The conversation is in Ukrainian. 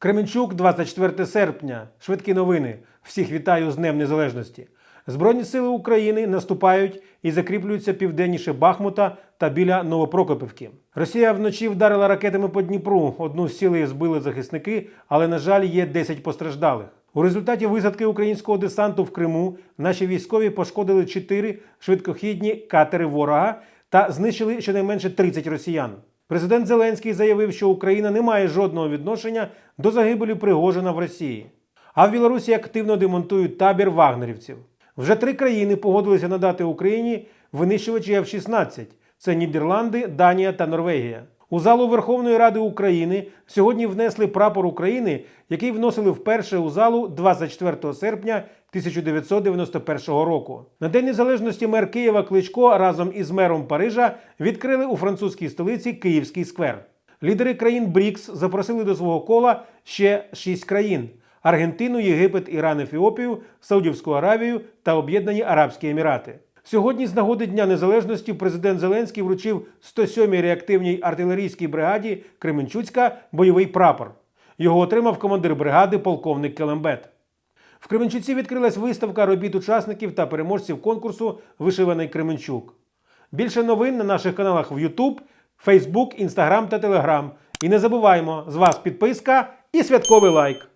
Кременчук, 24 серпня. Швидкі новини. Всіх вітаю з Днем Незалежності. Збройні сили України наступають і закріплюються південніше Бахмута та біля Новопрокопівки. Росія вночі вдарила ракетами по Дніпру. Одну з цілей збили захисники, але на жаль, є 10 постраждалих. У результаті висадки українського десанту в Криму наші військові пошкодили 4 швидкохідні катери ворога та знищили щонайменше 30 росіян. Президент Зеленський заявив, що Україна не має жодного відношення до загибелі Пригожина в Росії. А в Білорусі активно демонтують табір вагнерівців. Вже три країни погодилися надати Україні винищувачі F-16. Це Нідерланди, Данія та Норвегія. У залу Верховної Ради України сьогодні внесли прапор України, який вносили вперше у залу 24 серпня 1991 року. На День Незалежності мер Києва Кличко разом із мером Парижа відкрили у французькій столиці Київський сквер. Лідери країн БРІКС запросили до свого кола ще шість країн: Аргентину, Єгипет, Іран, Ефіопію, Саудівську Аравію та Об'єднані Арабські Емірати. Сьогодні, з нагоди Дня Незалежності, президент Зеленський вручив 107-й реактивній артилерійській бригаді Кременчуцька бойовий прапор. Його отримав командир бригади полковник Келембет. В Кременчуці відкрилась виставка робіт учасників та переможців конкурсу Вишиваний Кременчук. Більше новин на наших каналах в YouTube, Facebook, Instagram та Telegram. І не забуваємо, з вас підписка і святковий лайк.